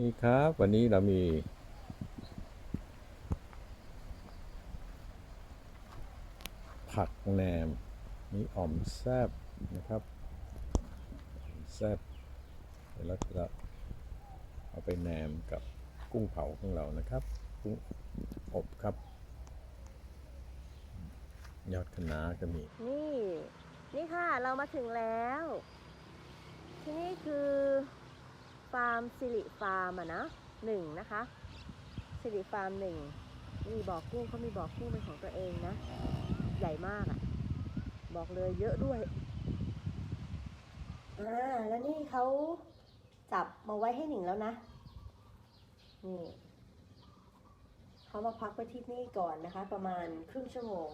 นี่ครับ วันนี้เรามี ผักแหนม มีอ่อมแซบนะครับแซบเดี๋ยวเราจะเอาไปแหนมกับกุ้งเผาของเรานะครับ กุ้งอบครับ ยอดคะน้าก็มี นี่ นี่ค่ะ เรามาถึงแล้ว ที่นี่คือ ฟาร์มสิริฟาร์มอะนะหนึ่งนะคะสิริฟาร์มหนึ่งนี่บ่อกุ้งเขามีบ่อกุ้งเป็นของตัวเองนะ ใหญ่มากอะบอกเลยเยอะด้วยอ่าแล้วนี่เขาจับมาไว้ให้หนิงแล้วนะ นี่เขามาพักไว้ที่นี่ก่อนนะคะ ประมาณครึ่งชั่วโมง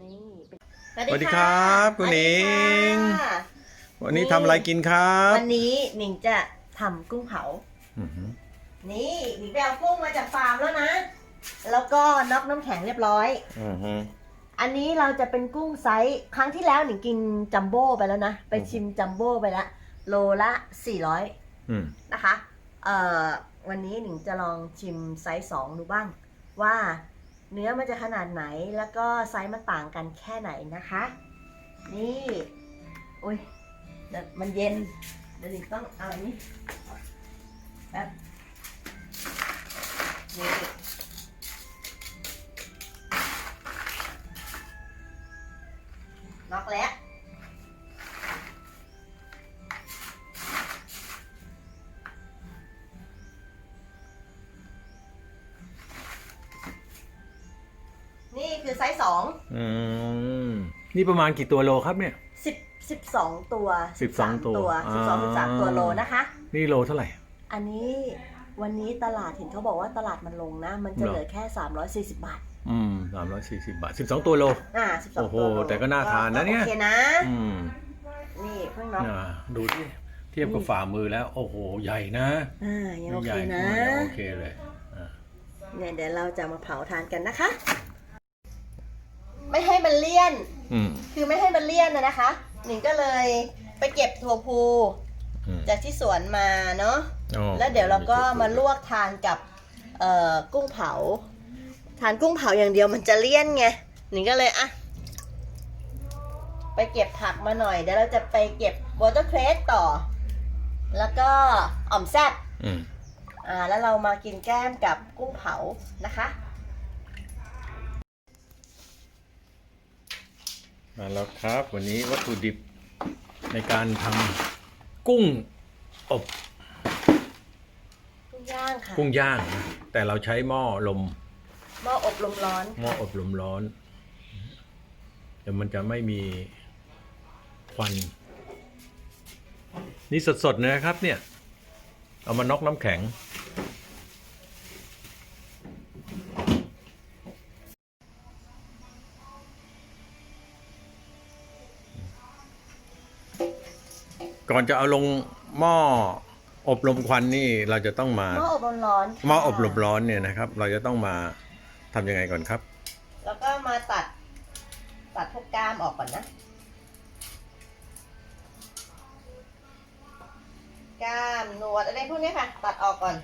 นี่เป็นสวัสดีครับ คุณหนิงส วัสดีค่ะวันนี้ทำอะไรกินครับวันนี้หนิงจะทำกุ้งเผา อื้อหือนี่หนิงไปเอากุ้งมาจากฟาร์มแล้วนะ แล้วก็น็อกน้ำแข็งเรียบร้อย อือหือ อันนี้เราจะเป็นกุ้งไซส์ครั้งที่แล้วหนิงกินจัมโบ้ไปแล้วนะ ไปชิมจัมโบ้ไปแล้วโลละ 400 อืมนะคะ เอ่อ วันนี้หนิงจะลองชิมไซส์สองดูบ้าง ว่าเนื้อมันจะขนาดไหนแล้วก็ไซส์มันต่างกันแค่ไหนนะคะ นี่ อุ้ย เดี๋ยวมันเย็นเดี๋ยวหนิงต้องเอาอันนี้แบบนี่ล็อกแล้วนี่คือไซส์สองอืม นี่ประมาณกี่ตัวโลครับเนี่ย สิบสิบสองตัว12ตัวสิบสองสิบสามอ่าตัวโลนะคะ นี่โลเท่าไหร่ อันนี้วันนี้ตลาดเห็นเขาบอกว่าตลาดมันลงนะ มันจะเหรอ เหลือแค่ 340 บาท อืมสามร้อยสี่สิบบาทสิบสองตัวโล อ่า12โอ้โหตัวโลแต่ก็น่าทานนะเนี่ย โอเคนะ อืมนี่เพิ่งน็อกอ่าดูที่เทียบกับฝ่ามือแล้ว โอ้โห ใหญ่นะอ่ายังโอใหเคญ่นะยังโอเคเลยอ่าเนี่ยเดี๋ยวเราจะมาเผาทานกันนะคะ ไม่ให้มันเลี่ยน อืมคือไม่ให้มันเลี่ยนนะนะคะ หนิงก็เลยไปเก็บถั่วพูอืมจากที่สวนมาเนาะ อ๋อแล้วเดี๋ยวเราก็มาลวกทานกับเอ่อกุ้งเผา ทานกุ้งเผาอย่างเดียวมันจะเลี่ยนไงหนิงก็เลยอะไปเก็บผักมาหน่อยเดี๋ยวเราจะไปเก็บวอเตอร์เครสต่อ แล้วก็อ่อมแซ่บอืม อ่าแล้วเรามากินแก้มกับกุ้งเผานะคะ มาแล้วครับ วันนี้วัตถุดิบในการทำกุ้งอบกุ้งย่างค่ะกุ้งย่างนะแต่เราใช้หม้อลม หม้ออบลมร้อนหม้ออบลมร้อนเดี๋ยวมันจะไม่มีควัน นี่สดๆนะครับเนี่ย เอามาน็อกน้ำแข็ง ก่อนจะเอาลงหม้ออบลมควันนี่เราจะต้องมาหม้ออบลมร้อนค่ะหม้ออบลมร้อนเนี่ยนะครับ เราจะต้องมาทำยังไงก่อนครับ แล้วก็มาตัด ตัดพวกกล้ามออกก่อนนะ กล้ามหนวดอะไรพวกเนี้ยค่ะ ตัดออกก่อน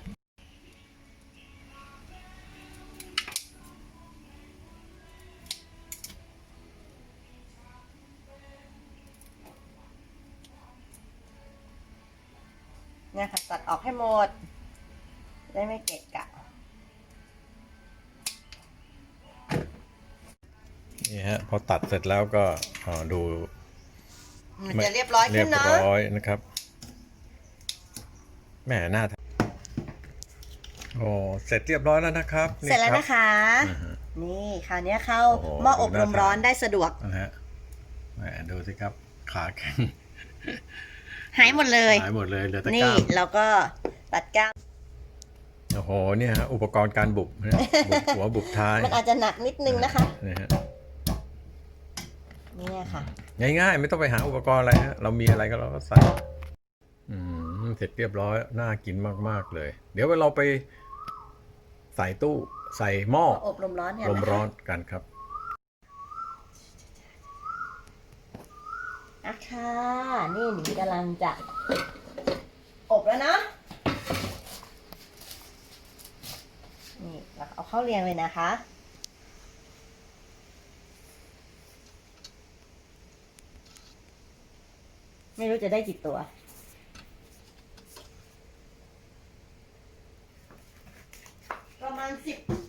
เนี่ยค่ะตัดออกให้หมด ได้ไม่เกะกะ นี่ฮะ พอตัดเสร็จแล้วก็อ่าดูมันจะเรียบร้อยเรีขึ้ยนบเนาะร้อยนะครับแหมน่าทานโอ้เสร็จเรียบร้อยแล้วนะครับเสร็จแล้วรับนะคะอ่าฮะ นี่คราวนี้เข้าโอ้โหหม้ออบดูลน่ามทานร้อนได้สะดวก นะฮะแหมดูสิครับ ขาแข็ง หายหมดเลย หายหมดเลยเหลือแต่กนี่ล้ามแล้วก็ตัดก้าม โอ้โหเนี่ยฮะอุปกรณ์การบุกนะบุกหัวบุกท้ายมันอาจจะหนักนิดนึงนะคะนี่ฮะเนี่ยค่ะ ง่ายๆ ไม่ต้องไปหาอุปกรณ์อะไรฮะเรามีอะไรก็เราก็ใส่อืมเสร็จเรียบร้อยน่ากินมากๆเลย เดี๋ยวเราไปใส่ตู้ใส่หม้ออบลมร้อนเนี่ยลนะคะมร้อนกันครับ ค่ะ นี่หนิงกำลังจะอบแล้วนะ นี่เราเอาเข้าเรียงเลยนะคะ ไม่รู้จะได้กี่ตัวประมาณสิบ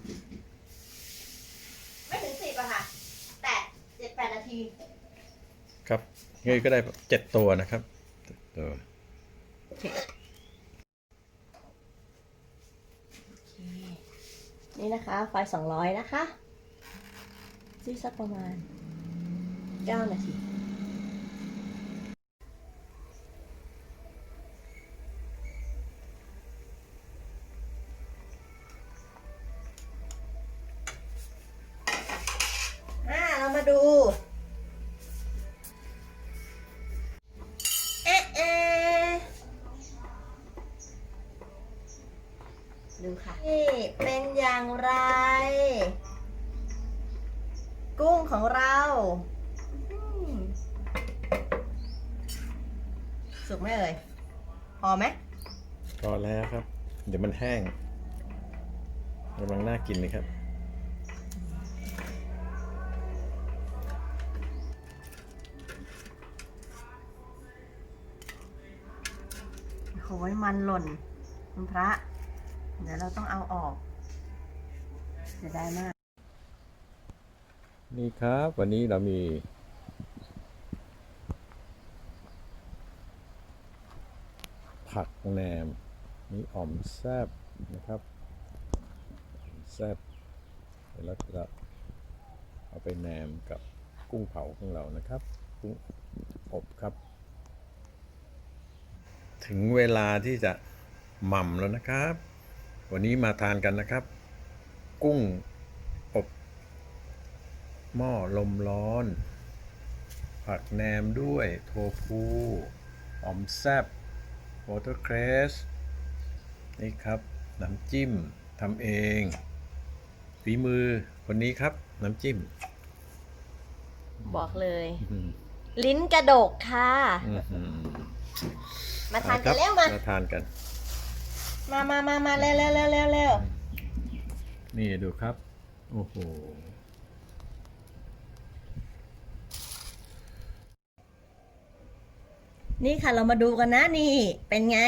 ครับเงยก็ได้เจ็ดตัวนะครับตัวนี่นะคะ ไฟสองร้อยนะคะซื้อสักประมาณเก้านาทีอ่าเรามาดู อย่างไร กุ้งของเราอืมสุกไหมเอ่ยพอไหมพอแล้วครับ เดี๋ยวมันแห้งกำลังน่ากินเลยครับ โอ้ยมันหล่น คุณพระ เดี๋ยวเราต้องเอาออกียดายมาก นี่ครับวันนี้เรามี ผักแหนม มีอ่อมแซบนะครับแซบเดี๋ยวเราจะเอาไปแหนมกับกุ้งเผาของเรานะครับ กุ้งอบครับ ถึงเวลาที่จะหม่ำแล้วนะครับ วันนี้มาทานกันนะครับ กุ้ง อบหม้อลมร้อน ผักแหนมด้วยโทฟูออมแซบวอเตอร์เครสนี่ครับ น้ำจิ้มทำเอง ฝีมือคนนี้ครับ น้ำจิ้ม บอกเลยอื้อลิ้นกระดกค่ะหือมาทานคกัรันบแล้วมา มาทานกัน มามามามาเร็วเร็วเร็วเร็วเร็ว นี่ดูครับ โอ้โห นี่ค่ะเรามาดูกันนะนี่ เป็นไง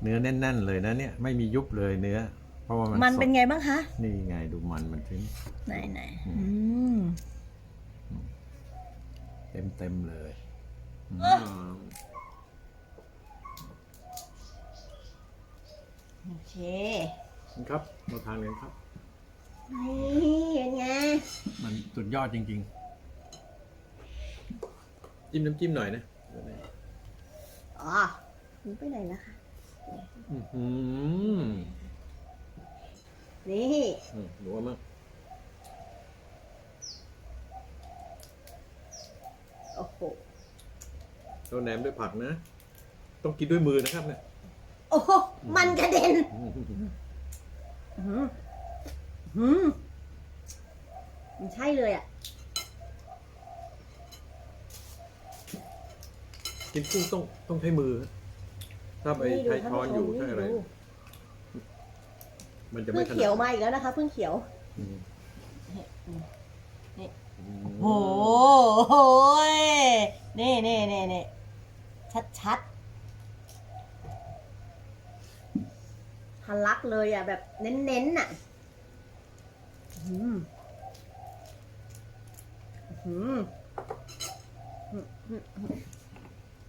เนื้อแน่น ๆ เลยนะเนี่ย ไม่มียุบเลยเนื้อ เพราะว่ามันมันสดเป็นไงบ้างคะนี่ไงดูมันมันถึง ไหนไหนอือืม เต็มเต็มๆเลยอืมโอเค ครับมาทานกันครับ นี่เป็นไงมันสุดยอดจริง ๆ จิ้มน้ำจิ้มหน่อยนะอ๋อหนูไปไหนแล้วคะ อื้อหือนี่อืมหนูว่ามั้งโอ้โหเราแหนมด้วยผักนะ ต้องกินด้วยมือนะครับเนี่ย โอ้โหมันกระเด็น อืม อืมมันใช่เลยอะ กินกุ้งต้องต้องใช้มือ ถ้าไปนี่ดูใช้ช้อนอยู่ท่าใช้ผู้ชมอะไรนี่ดูมันจะเพิ่ไม่งถนัดเขียวมาอีกแล้วนะคะเพิ่งเขียว อืมนี่อืมโอ้โหนี่นี่นี่นี่ชัดชัดๆ ทะลักเลยอะ แบบเน้นๆน่ะอืมอืม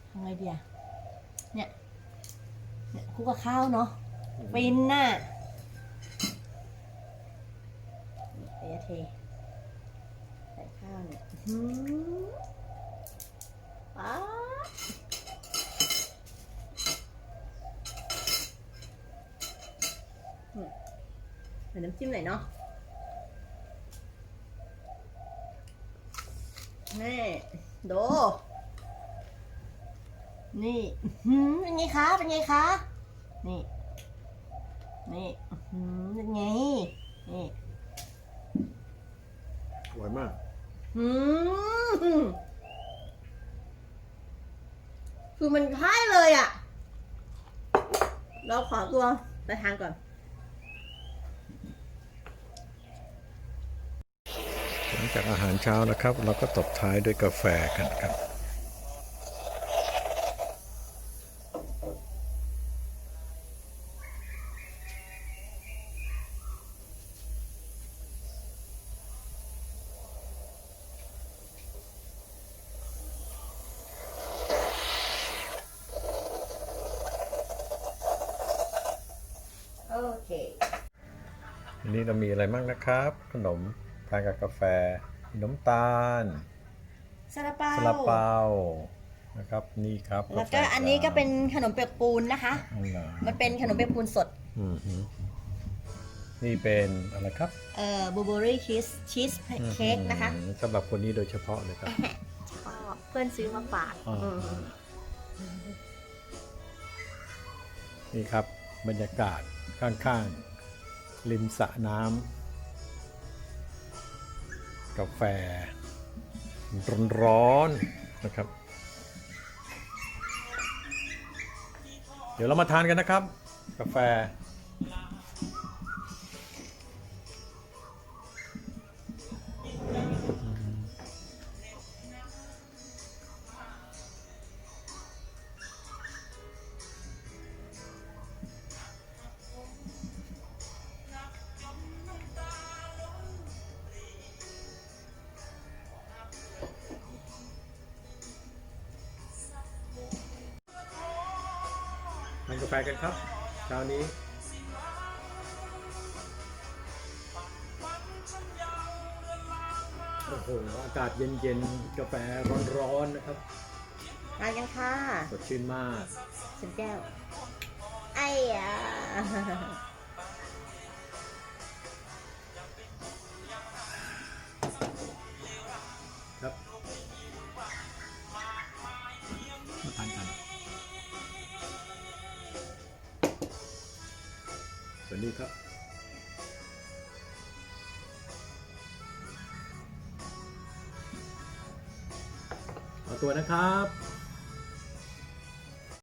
ทำไงดีอะเนี่ยเนี่ยคลุกกับข้าวเนาะฟินน่ะเทเทใส่ข้าวเนี่ยอื้อหือป๊าดอืมใส่น้ำจิ้มหน่อยเนาะนี่ดูนี่อื้อหือเป็นไงคะ เป็นไงคะ นี่ นี่อื้อหือเป็นไง นี่อร่อยมากอืมคือมันใช่เลยอะ เราขอตัวไปทานก่อน งจากอาหารเช้านะครับ เราก็ตบท้ายด้วยกาแฟกันครับโอเคอันนี้เรามีอะไรบ้างนะครับ ขนม ทานกับกาแฟขนมตาลซาลาเปาซาลาเปานะครับนี่ครับแล้วก็อันนี้ก็เป็นขนมเปียกปูนนะคะอันไหนมันเป็นขนมเปียกปูนสดอืมฮึนี่เป็นอะไรครับ เอ่อบูเบอรี่ชีสชีสเค้กนะคะอืมสำหรับคนนี้โดยเฉพาะเลยครับก็เพื่อนซื้อมาฝากอ่าอืมนี่ครับบรรยากาศข้างๆริมสระน้ำ กาแฟ ร้อนๆนะครับ เดี๋ยวเรามาทานกันนะครับ กาแฟ ทานกาแฟกันครับเช้านี้โอ้โหอากาศเย็นๆกาแฟร้อนๆนะครับทานกันค่ะสดชื่นมากสินแก้วไอ้ยา ตัวนะครับ